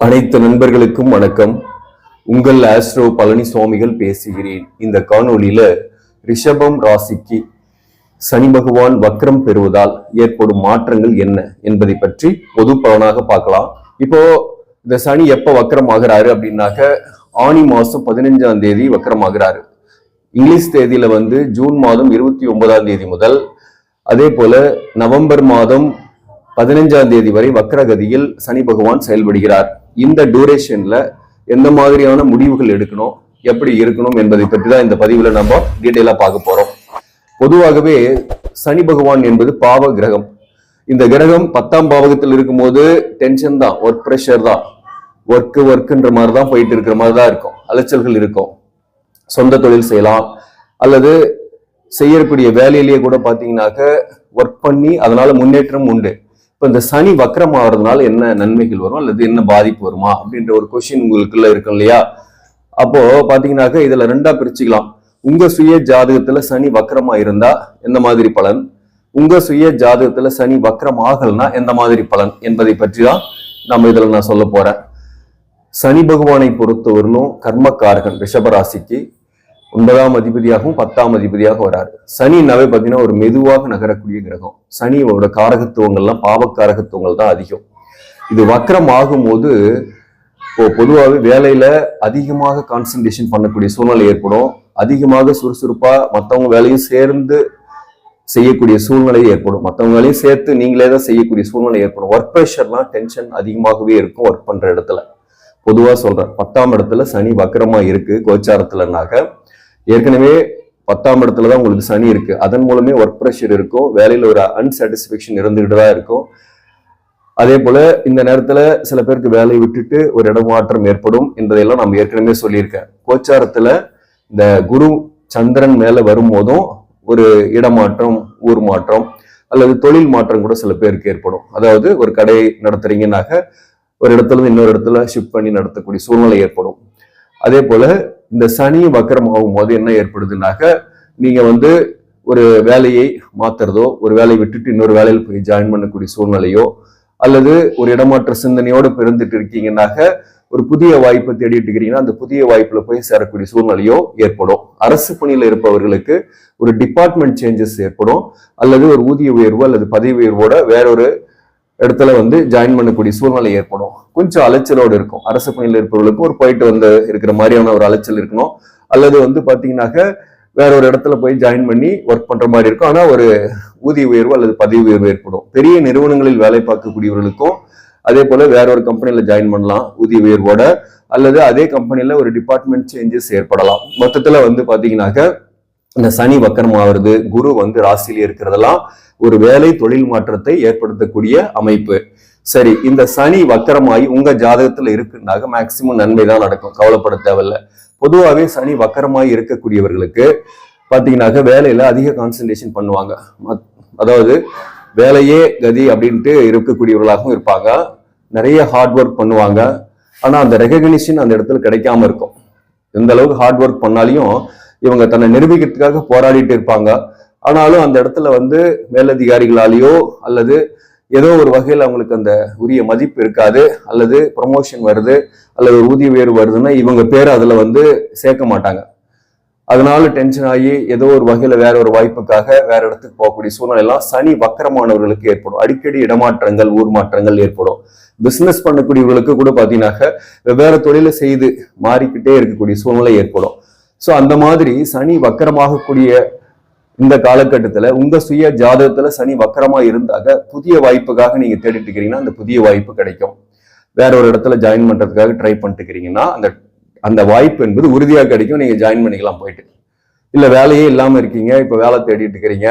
அனைத்து நண்பர்களுக்கும் வணக்கம். உங்கள் ஆஸ்ட்ரோ பழனி சுவாமிகள் பேசுகிறேன். இந்த காணொளியில ரிஷபம் ராசிக்கு சனி பகவான் வக்ரம் பெறுவதால் ஏற்படும் மாற்றங்கள் என்ன என்பதை பற்றி பொது பலனாக பார்க்கலாம். இப்போ இந்த சனி எப்ப வக்ரம் ஆகுறாரு அப்படின்னாக்க ஆணி மாசம் பதினஞ்சாம் தேதி வக்ரம் ஆகுறாரு இங்கிலீஷ் தேதியில வந்து ஜூன் மாதம் இருபத்தி ஒன்பதாம் தேதி முதல். அதே போல நவம்பர் மாதம் பதினைஞ்சாம் தேதி வரை வக்ரகதியில் சனி பகவான் செயல்படுகிறார். இந்த டூரேஷன்ல எந்த மாதிரியான முடிவுகள் எடுக்கணும் எப்படி இருக்கணும் என்பதை பற்றி தான் இந்த பதிவுல நம்ம டீட்டெயிலா பார்க்க போறோம். பொதுவாகவே சனி பகவான் என்பது பாவ கிரகம். இந்த கிரகம் பத்தாம் பாவகத்தில் இருக்கும்போது டென்ஷன் தான் ஒர்க் ப்ரெஷர் தான். ஒர்க்கு ஒர்க்குன்ற மாதிரி தான் போயிட்டு இருக்கிற மாதிரி தான் இருக்கும். அலைச்சல்கள் இருக்கும். சொந்த தொழில் செய்யலாம். அல்லது செய்யக்கூடிய வேலையிலேயே கூட பார்த்தீங்கன்னாக்க ஒர்க் பண்ணி அதனால முன்னேற்றம் உண்டு. இப்போ இந்த சனி வக்ரம் ஆகிறதுனால என்ன நன்மைகள் வரும் அல்லது என்ன பாதிப்பு வருமா அப்படின்ற ஒரு கொஷின் உங்களுக்குள்ள இருக்கும் இல்லையா? அப்போ பாத்தீங்கன்னாக்க இதுல ரெண்டா பிரிச்சுக்கலாம். உங்க சுய ஜாதகத்துல சனி வக்ரமா இருந்தா எந்த மாதிரி பலன்? உங்க சுய ஜாதகத்துல சனி வக்ரம் ஆகலைன்னா எந்த மாதிரி பலன் என்பதை பற்றி தான் நம்ம இதுல நான் சொல்ல போறேன். சனி பகவானை பொறுத்தவரையிலும் கர்மக்காரகன் ரிஷபராசிக்கு ஒன்பதாம் அதிபதியாகவும் பத்தாம் அதிபதியாக வராரு. சனினாவே பார்த்தீங்கன்னா ஒரு மெதுவாக நகரக்கூடிய கிரகம். சனியோட காரகத்துவங்கள்லாம் பாவக்காரகத்துவங்கள் தான் அதிகம். இது வக்கரம் ஆகும்போது இப்போ பொதுவாகவே வேலையில அதிகமாக கான்சன்ட்ரேஷன் பண்ணக்கூடிய சூழ்நிலை ஏற்படும். அதிகமாக சுறுசுறுப்பா மற்றவங்க வேலையும் சேர்ந்து செய்யக்கூடிய சூழ்நிலை ஏற்படும். மற்றவங்க வேலையும் சேர்த்து நீங்களே தான் செய்யக்கூடிய சூழ்நிலை ஏற்படும். ஒர்க் ப்ரெஷர்லாம் டென்ஷன் அதிகமாகவே இருக்கும் ஒர்க் பண்ற இடத்துல. பொதுவாக சொல்றேன். பத்தாம் இடத்துல சனி வக்கரமா இருக்கு கோச்சாரத்துலனாக்க ஏற்கனவே பத்தாம் இடத்துல தான் உங்களுக்கு சனி இருக்கு. அதன் மூலமே ஒர்க் ப்ரெஷர் இருக்கும். வேலையில் ஒரு அன்சாட்டிஸ்ஃபேக்ஷன் இருந்துகிட்டு தான் இருக்கும். அதே போல இந்த நேரத்துல சில பேருக்கு வேலையை விட்டுட்டு ஒரு இடமாற்றம் ஏற்படும் என்பதையெல்லாம் நம்ம ஏற்கனவே சொல்லியிருக்கேன். கோச்சாரத்துல இந்த குரு சந்திரன் மேல வரும்போதும் ஒரு இடமாற்றம் ஊர் மாற்றம் அல்லது தொழில் மாற்றம் கூட சில பேருக்கு ஏற்படும். அதாவது ஒரு கடை நடத்துறீங்கன்னாக்க ஒரு இடத்துல இருந்து இன்னொரு இடத்துல ஷிஃப்ட் பண்ணி நடத்தக்கூடிய சூழ்நிலை ஏற்படும். அதே போல இந்த சனி வக்கரம் ஆகும்போது என்ன ஏற்படுதுனாக்க நீங்க வந்து ஒரு வேலையை மாத்துறதோ ஒரு வேலையை விட்டுட்டு இன்னொரு வேலையில் போய் ஜாயின் பண்ணக்கூடிய சூழ்நிலையோ அல்லது ஒரு இடமாற்ற சிந்தனையோடு பிறந்துட்டு இருக்கீங்கன்னாக்க ஒரு புதிய வாய்ப்பை தேடிட்டு இருக்கிறீங்கன்னா அந்த புதிய வாய்ப்புல போய் சேரக்கூடிய சூழ்நிலையோ ஏற்படும். அரசு பணியில் இருப்பவர்களுக்கு ஒரு டிபார்ட்மெண்ட் சேஞ்சஸ் ஏற்படும். அல்லது ஒரு ஊதிய உயர்வு அல்லது பதவி உயர்வோட வேறொரு இடத்துல வந்து ஜாயின் பண்ணக்கூடிய சூழ்நிலை ஏற்படும். கொஞ்சம் அலைச்சலோடு இருக்கும். அரசு பணியில் இருப்பவர்களுக்கு ஒரு போயிட்டு வந்து இருக்கிற மாதிரியான ஒரு அலைச்சல் இருக்கணும். அல்லது வந்து பார்த்தீங்கன்னாக்க வேற ஒரு இடத்துல போய் ஜாயின் பண்ணி ஒர்க் பண்ற மாதிரி இருக்கும். ஆனால் ஒரு ஊதிய உயர்வு அல்லது பதவி உயர்வு ஏற்படும். பெரிய நிறுவனங்களில் வேலை பார்க்கக்கூடியவர்களுக்கும் அதே போல வேற ஒரு கம்பெனியில் ஜாயின் பண்ணலாம் ஊதிய உயர்வோட. அல்லது அதே கம்பெனியில் ஒரு டிபார்ட்மெண்ட் சேஞ்சஸ் ஏற்படலாம். மொத்தத்துல வந்து பாத்தீங்கன்னாக்க இந்த சனி வக்கரம் ஆகுறது குரு வந்து ராசியில இருக்கிறதெல்லாம் ஒரு வேலை தொழில் மாற்றத்தை ஏற்படுத்தக்கூடிய அமைப்பு. சரி இந்த சனி வக்கரமாகி உங்க ஜாதகத்துல இருக்குன்னாக்க மேக்சிமம் நன்மை தான் நடக்கும் கவலைப்பட தேவையில்ல. பொதுவாகவே சனி வக்கரமாகி இருக்கக்கூடியவர்களுக்கு பாத்தீங்கன்னாக்க வேலையில அதிக கான்சன்ட்ரேஷன் பண்ணுவாங்க. மத்- அதாவது வேலையே கதி அப்படின்ட்டு இருக்கக்கூடியவர்களாகவும் இருப்பாங்க. நிறைய ஹார்ட் ஒர்க் பண்ணுவாங்க. ஆனா அந்த ரெகக்னிஷன் அந்த இடத்துல கிடைக்காம இருக்கும். எந்த அளவுக்கு ஹார்ட் ஒர்க் பண்ணாலையும் இவங்க தன்னை நிரூபிக்கிறதுக்காக போராடிட்டு இருப்பாங்க. ஆனாலும் அந்த இடத்துல வந்து மேலதிகாரிகளாலேயோ அல்லது ஏதோ ஒரு வகையில் அவங்களுக்கு அந்த உரிய மதிப்பு இருக்காது அல்லது ப்ரமோஷன் வருது அல்லது ஒரு ஊதிய உயர்வு வருதுன்னா இவங்க பேர் அதுல வந்து சேர்க்க மாட்டாங்க. அதனால டென்ஷன் ஆகி ஏதோ ஒரு வகையில வேற ஒரு வாய்ப்புக்காக வேற இடத்துக்கு போகக்கூடிய சூழ்நிலை எல்லாம் சனி வக்கரமானவர்களுக்கு ஏற்படும். அடிக்கடி இடமாற்றங்கள் ஊர் மாற்றங்கள் ஏற்படும். பிசினஸ் பண்ணக்கூடியவர்களுக்கு கூட பார்த்தீங்கன்னாக்க வெவ்வேறு தொழிலை செய்து மாறிக்கிட்டே இருக்கக்கூடிய சூழ்நிலை ஏற்படும். ஸோ அந்த மாதிரி சனி வக்கரமாகக்கூடிய இந்த காலகட்டத்தில் உங்கள் சுய ஜாதகத்தில் சனி வக்கரமாக இருந்தாக புதிய வாய்ப்புக்காக நீங்கள் தேடிட்டு இருக்கிறீங்கன்னா அந்த புதிய வாய்ப்பு கிடைக்கும். வேற ஒரு இடத்துல ஜாயின் பண்ணுறதுக்காக ட்ரை பண்ணிட்டு இருக்கிறீங்கன்னா அந்த அந்த வாய்ப்பு என்பது உறுதியாக கிடைக்கும். நீங்கள் ஜாயின் பண்ணிக்கலாம் போயிட்டு. இல்லை வேலையே இல்லாமல் இருக்கீங்க இப்போ வேலை தேடிட்டு இருக்கிறீங்க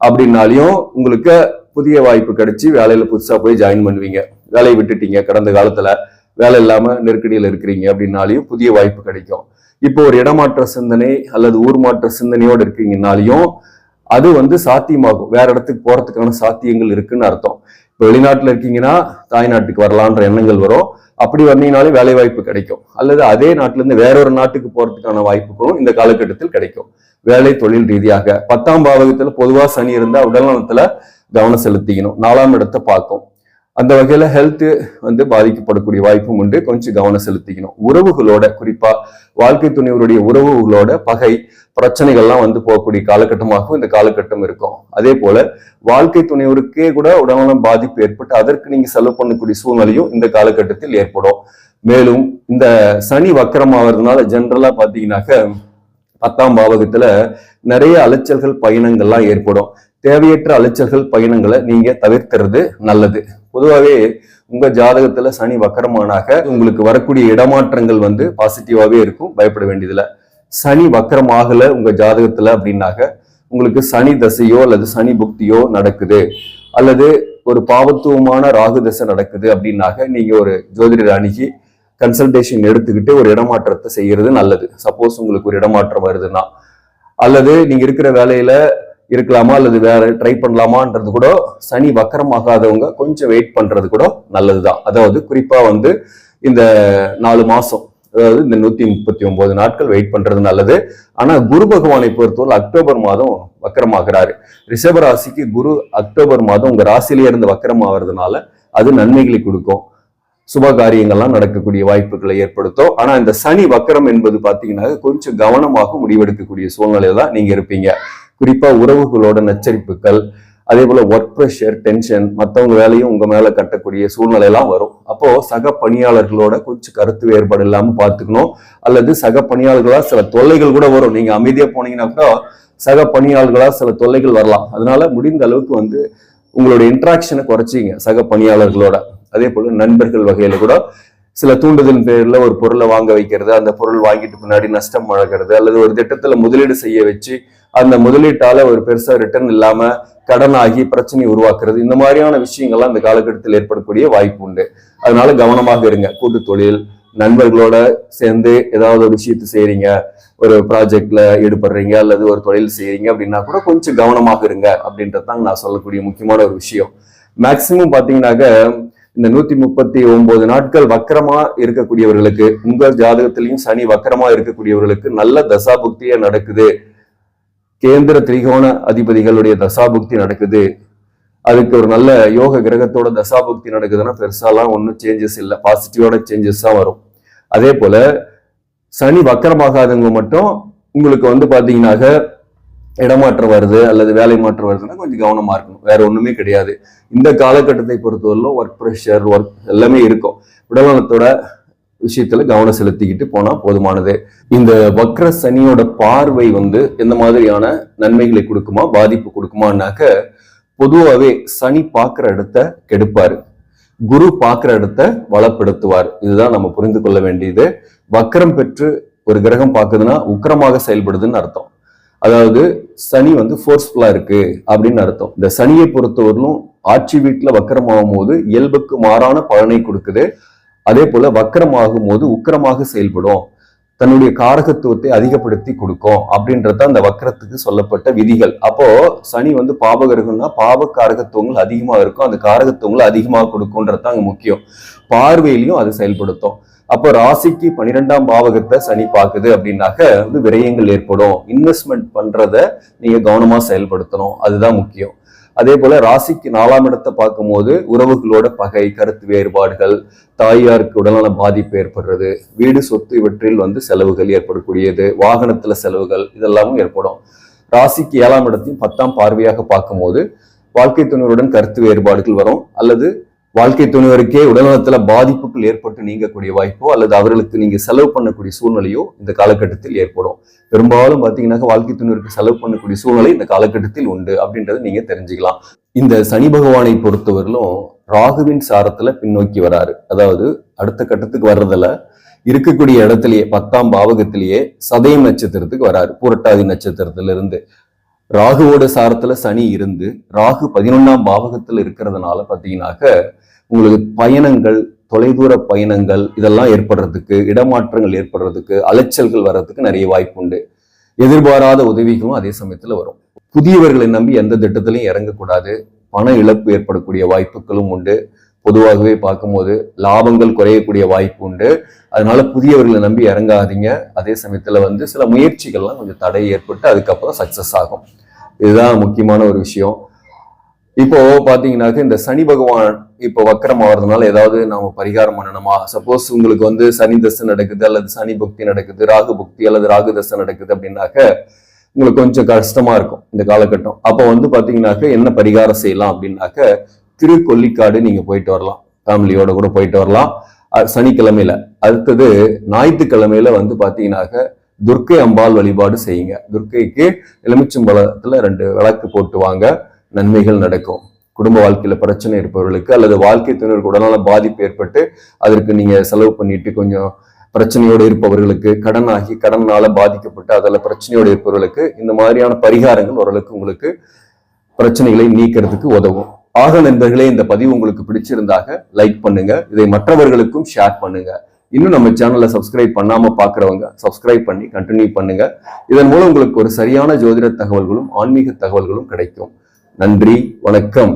அப்படின்னாலையும் உங்களுக்கு புதிய வாய்ப்பு கிடைச்சி வேலையில் புதுசாக போய் ஜாயின் பண்ணுவீங்க. வேலையை விட்டுட்டீங்க கடந்த காலத்தில் வேலை இல்லாமல் நெருக்கடியில் இருக்கிறீங்க அப்படின்னாலையும் புதிய வாய்ப்பு கிடைக்கும். இப்போ ஒரு இடமாற்ற சிந்தனை அல்லது ஊர் மாற்ற சிந்தனையோடு இருக்கீங்கனாலையும் அது வந்து சாத்தியமாகும். வேற இடத்துக்கு போறதுக்கான சாத்தியங்கள் இருக்குன்னு அர்த்தம். இப்போ வெளிநாட்டில் இருக்கீங்கன்னா தாய்நாட்டுக்கு வரலான்ற எண்ணங்கள் வரும். அப்படி வந்தீங்கனாலே வேலை வாய்ப்பு கிடைக்கும். அல்லது அதே நாட்டிலேருந்து வேறொரு நாட்டுக்கு போறதுக்கான வாய்ப்புகளும் இந்த காலகட்டத்தில் கிடைக்கும். வேலை தொழில் ரீதியாக பத்தாம் பாவகத்தில் பொதுவாக சனி இருந்தால் உடல்நலத்தில் கவனம் செலுத்திக்கணும். நாலாம் இடத்தை பார்க்கும். அந்த வகையில ஹெல்த்து வந்து பாதிக்கப்படக்கூடிய வாய்ப்பும் உண்டு. கொஞ்சம் கவனம் செலுத்திக்கணும். உறவுகளோட குறிப்பா வாழ்க்கை துணைவருடைய உறவுகளோட பகை பிரச்சனைகள்லாம் வந்து போகக்கூடிய காலகட்டமாகவும் இந்த காலகட்டம் இருக்கும். அதே போல வாழ்க்கை துணைவருக்கே கூட உடல்நலம் பாதிப்பு ஏற்பட்டு அதற்கு நீங்க செலவு பண்ணக்கூடிய சூழ்நிலையும் இந்த காலகட்டத்தில் ஏற்படும். மேலும் இந்த சனி வக்கரமாகிறதுனால ஜென்ரலா பாத்தீங்கன்னாக்க பத்தாம் பாவகத்துல நிறைய அலைச்சல்கள் பயணங்கள்லாம் ஏற்படும். தேவையற்ற அலைச்சல்கள் பயணங்களை நீங்க தவிர்த்துறது நல்லது. பொதுவாகவே உங்க ஜாதகத்துல சனி வக்கரமானாக உங்களுக்கு வரக்கூடிய இடமாற்றங்கள் வந்து பாசிட்டிவாகவே இருக்கும். பயப்பட வேண்டியதில்லை. சனி வக்கரமாகல உங்க ஜாதகத்துல அப்படின்னாக்க உங்களுக்கு சனி தசையோ அல்லது சனி புக்தியோ நடக்குது. அல்லது ஒரு பாவத்துவமான ராகு தசை நடக்குது அப்படின்னாக்க நீங்க ஒரு ஜோதிடர் அணுகி கன்சல்டேஷன் எடுத்துக்கிட்டு ஒரு இடமாற்றத்தை செய்யறது நல்லது. சப்போஸ் உங்களுக்கு ஒரு இடமாற்றம் வருதுன்னா அல்லது நீங்க இருக்கிற வேலையில இருக்கலாமா அல்லது வேற ட்ரை பண்ணலாமான்றது கூட சனி வக்கரமாகாதவங்க கொஞ்சம் வெயிட் பண்றது கூட நல்லதுதான். அதாவது குறிப்பா வந்து இந்த நாலு மாசம் அதாவது இந்த நூத்தி முப்பத்தி ஒன்பது நாட்கள் வெயிட் பண்றது நல்லது. ஆனா குரு பகவானை பொறுத்தவரை அக்டோபர் மாதம் வக்கரமாகிறாரு. ரிஷபராசிக்கு குரு அக்டோபர் மாதம் உங்க ராசியிலே இருந்து வக்கரமாகிறதுனால அது நன்மைகளை கொடுக்கும். சுப காரியங்கள்லாம் நடக்கக்கூடிய வாய்ப்புகளை ஏற்படுத்தும். ஆனா இந்த சனி வக்கரம் என்பது பாத்தீங்கன்னா கொஞ்சம் கவனமாக முடிவெடுக்கக்கூடிய சூழ்நிலையில தான் நீங்க இருப்பீங்க. குறிப்பா உறவுகளோட நச்சரிப்புகள் அதே போல ஒர்க் ப்ரெஷர் டென்ஷன் மற்றவங்க வேலையும் உங்க மேல கட்டக்கூடிய சூழ்நிலை எல்லாம் வரும். அப்போ சக பணியாளர்களோட கொஞ்சம் கருத்து வேறுபாடு இல்லாம பாத்துக்கணும் அல்லது சக பணியாளர்களா சில தொல்லைகள் கூட வரும். நீங்க அமைதியா போனீங்கன்னா கூட சக பணியாளர்களா சில தொல்லைகள் வரலாம். அதனால முடிந்த அளவுக்கு வந்து உங்களோட இன்ட்ராக்ஷனை குறைச்சிங்க சக பணியாளர்களோட. அதே போல நண்பர்கள் வகையில கூட சில தூண்டுதல் பேரில் ஒரு பொருளை வாங்க வைக்கிறது அந்த பொருள் வாங்கிட்டு பின்னாடி நஷ்டம் வழங்குறது அல்லது ஒரு திட்டத்தில் முதலீடு செய்ய வச்சு அந்த முதலீட்டால ஒரு பெருசா ரிட்டர்ன் இல்லாம கடன் ஆகி பிரச்சனை உருவாக்குறது இந்த மாதிரியான விஷயங்கள்லாம் இந்த காலகட்டத்தில் ஏற்படக்கூடிய வாய்ப்பு உண்டு. அதனால கவனமாக இருங்க. கூட்டு தொழில் நண்பர்களோட சேர்ந்து ஏதாவது ஒரு விஷயத்தை செய்கிறீங்க ஒரு ப்ராஜெக்ட்ல ஈடுபடுறீங்க அல்லது ஒரு தொழில் செய்கிறீங்க அப்படின்னா கூட கொஞ்சம் கவனமாக இருங்க அப்படின்றது தான் நான் சொல்லக்கூடிய முக்கியமான ஒரு விஷயம். மேக்சிமம் பாத்தீங்கன்னாக்க இந்த நூத்தி முப்பத்தி ஒன்பது நாட்கள் வக்கரமா இருக்கக்கூடியவர்களுக்கு உங்கள் ஜாதகத்திலையும் சனி வக்கரமா இருக்கக்கூடியவர்களுக்கு நல்ல தசாபுக்தியா நடக்குது. கேந்திர திரிகோண அதிபதிகளுடைய தசாபுக்தி நடக்குது. அதுக்கு ஒரு நல்ல யோக கிரகத்தோட தசாபுக்தி நடக்குதுன்னா பெருசாலாம் ஒன்றும் சேஞ்சஸ் இல்லை. பாசிட்டிவான சேஞ்சஸ் தான் வரும். அதே போல சனி வக்கரமாகாதவங்க மட்டும் உங்களுக்கு வந்து பாத்தீங்கன்னாக்க இடமாற்றம் வருது அல்லது வேலை மாற்றம் வருதுன்னா கொஞ்சம் கவனமாக இருக்கணும். வேற ஒன்றுமே கிடையாது. இந்த காலகட்டத்தை பொறுத்தவரையிலும் ஒர்க் ப்ரெஷர் ஒர்க் எல்லாமே இருக்கும். உடல்நலத்தோட விஷயத்துல கவனம் செலுத்திக்கிட்டு போனா போதுமானது. இந்த வக்ர சனியோட பார்வை வந்து எந்த மாதிரியான நன்மைகளை கொடுக்குமா பாதிப்பு கொடுக்குமானாக்க பொதுவாகவே சனி பார்க்குற இடத்த கெடுப்பாரு. குரு பார்க்குற இடத்த வளப்படுத்துவார். இதுதான் நம்ம புரிந்து கொள்ள வேண்டியது. வக்கரம் பெற்று ஒரு கிரகம் பார்க்குதுன்னா உக்கிரமாக செயல்படுதுன்னு அர்த்தம். அதாவது சனி வந்து ஃபோர்ஸ்ஃபுல்லா இருக்கு அப்படின்னு அர்த்தம். இந்த சனியை பொறுத்தவரையிலும் ஆட்சி வீட்டுல வக்கரமாகும் போது இயல்புக்கு மாறான பலனை கொடுக்குது. அதே போல வக்கரமாகும் போது உக்கிரமாக செயல்படும். தன்னுடைய காரகத்துவத்தை அதிகப்படுத்தி கொடுக்கும் அப்படின்றது அந்த வக்கரத்துக்கு சொல்லப்பட்ட விதிகள். அப்போ சனி வந்து பாபகிரகம்னா பாப காரகத்துவங்கள் அதிகமா இருக்கும். அந்த காரகத்துவங்களை அதிகமாக கொடுக்கும்ன்றது அங்க முக்கியம். பார்வையிலையும் அது செயல்படுத்தும். அப்போ ராசிக்கு பன்னிரெண்டாம் பாவகத்தை சனி பார்க்குது அப்படின்னாக்க வந்து விரயங்கள் ஏற்படும். இன்வெஸ்ட்மெண்ட் பண்றத நீங்க கவனமா செயல்படுத்தணும். அதுதான் முக்கியம். அதே போல ராசிக்கு நாலாம் இடத்தை பார்க்கும்போது உறவுகளோட பகை கருத்து வேறுபாடுகள் தாயாருக்கு உடல்நல பாதிப்பு ஏற்படுறது வீடு சொத்து இவற்றில் வந்து செலவுகள் ஏற்படக்கூடியது வாகனத்துல செலவுகள் இதெல்லாமும் ஏற்படும். ராசிக்கு ஏழாம் இடத்தையும் பத்தாம் பார்வையாக பார்க்கும்போது வாழ்க்கை துணைவருடன் கருத்து வேறுபாடுகள் வரும். அல்லது வாழ்க்கை துணைவருக்கே உடல்நலத்துல பாதிப்புகள் ஏற்பட்டு நீங்கக்கூடிய வாய்ப்போ அல்லது அவர்களுக்கு நீங்க செலவு பண்ணக்கூடிய சூழ்நிலையோ இந்த காலகட்டத்தில் ஏற்படும். பெரும்பாலும் பாத்தீங்கன்னாக்க வாழ்க்கை துணைவருக்கு செலவு பண்ணக்கூடிய சூழ்நிலை இந்த காலகட்டத்தில் உண்டு அப்படின்றத நீங்க தெரிஞ்சுக்கலாம். இந்த சனி பகவானை பொறுத்தவரையிலும் ராகுவின் சாரத்துல பின்னோக்கி வராரு. அதாவது அடுத்த கட்டத்துக்கு வர்றதுல இருக்கக்கூடிய இடத்திலேயே பத்தாம் பாவகத்திலேயே சதயம் நட்சத்திரத்துக்கு வராரு. பூரட்டாதி நட்சத்திரத்துல இருந்து ராகுவோட சாரத்துல சனி இருந்து ராகு பதினொன்னாம் பாவகத்துல இருக்கிறதுனால பாத்தீங்கன்னாக்க உங்களுக்கு பயணங்கள் தொலைதூர பயணங்கள் இதெல்லாம் ஏற்படுறதுக்கு இடமாற்றங்கள் ஏற்படுறதுக்கு அலைச்சல்கள் வர்றதுக்கு நிறைய வாய்ப்பு உண்டு. எதிர்பாராத உதவிகளும் அதே சமயத்தில் வரும். புதியவர்களை நம்பி எந்த திட்டத்திலையும் இறங்கக்கூடாது. பண இழப்பு ஏற்படக்கூடிய வாய்ப்புகளும் உண்டு. பொதுவாகவே பார்க்கும்போது லாபங்கள் குறையக்கூடிய வாய்ப்பு உண்டு. அதனால புதியவர்களை நம்பி இறங்காதீங்க. அதே சமயத்தில் வந்து சில முயற்சிகள்லாம் கொஞ்சம் தடை ஏற்பட்டு அதுக்கப்புறம் சக்சஸ் ஆகும். இதுதான் முக்கியமான ஒரு விஷயம். இப்போ பாத்தீங்கன்னாக்க இந்த சனி பகவான் இப்போ வக்கரம் ஆகிறதுனால ஏதாவது நாம பரிகாரம் பண்ணணுமா? சப்போஸ் உங்களுக்கு வந்து சனி தசை நடக்குது அல்லது சனி பக்தி நடக்குது ராகு பக்தி அல்லது ராகு தசை நடக்குது அப்படின்னாக்க உங்களுக்கு கொஞ்சம் கஷ்டமா இருக்கும் இந்த காலகட்டம். அப்போ வந்து பாத்தீங்கன்னாக்க என்ன பரிகாரம் செய்யலாம் அப்படின்னாக்க திருக்கொல்லிக்காடு நீங்க போயிட்டு வரலாம். ஃபேமிலியோட கூட போயிட்டு வரலாம். சனிக்கிழமையில. அடுத்தது ஞாயிற்றுக்கிழமையில வந்து பாத்தீங்கன்னாக்க துர்க்கை அம்பாள் வழிபாடு செய்யுங்க. துர்க்கைக்கு எலுமிச்சம்பழத்துல ரெண்டு விளக்கு போட்டு வாங்க நன்மைகள் நடக்கும். குடும்ப வாழ்க்கையில பிரச்சனை இருப்பவர்களுக்கு அல்லது வாழ்க்கை துணைவருக்கு உடனான பாதிப்பு ஏற்பட்டு அதற்கு நீங்க செலவு பண்ணிட்டு கொஞ்சம் பிரச்சனையோடு இருப்பவர்களுக்கு கடன் ஆகி கடனால பாதிக்கப்பட்டு அதில் பிரச்சனையோடு இருப்பவர்களுக்கு இந்த மாதிரியான பரிகாரங்கள் ஓரளவுக்கு உங்களுக்கு பிரச்சனைகளை நீக்கிறதுக்கு உதவும். ஆக நண்பர்களே இந்த பதிவு உங்களுக்கு பிடிச்சிருந்தாக லைக் பண்ணுங்க. இதை மற்றவர்களுக்கும் ஷேர் பண்ணுங்க. இன்னும் நம்ம சேனலை சப்ஸ்கிரைப் பண்ணாம பாக்குறவங்க சப்ஸ்கிரைப் பண்ணி கண்டினியூ பண்ணுங்க. இதன் மூலம் உங்களுக்கு ஒரு சரியான ஜோதிட தகவல்களும் ஆன்மீக தகவல்களும் கிடைக்கும். நன்றி வணக்கம்.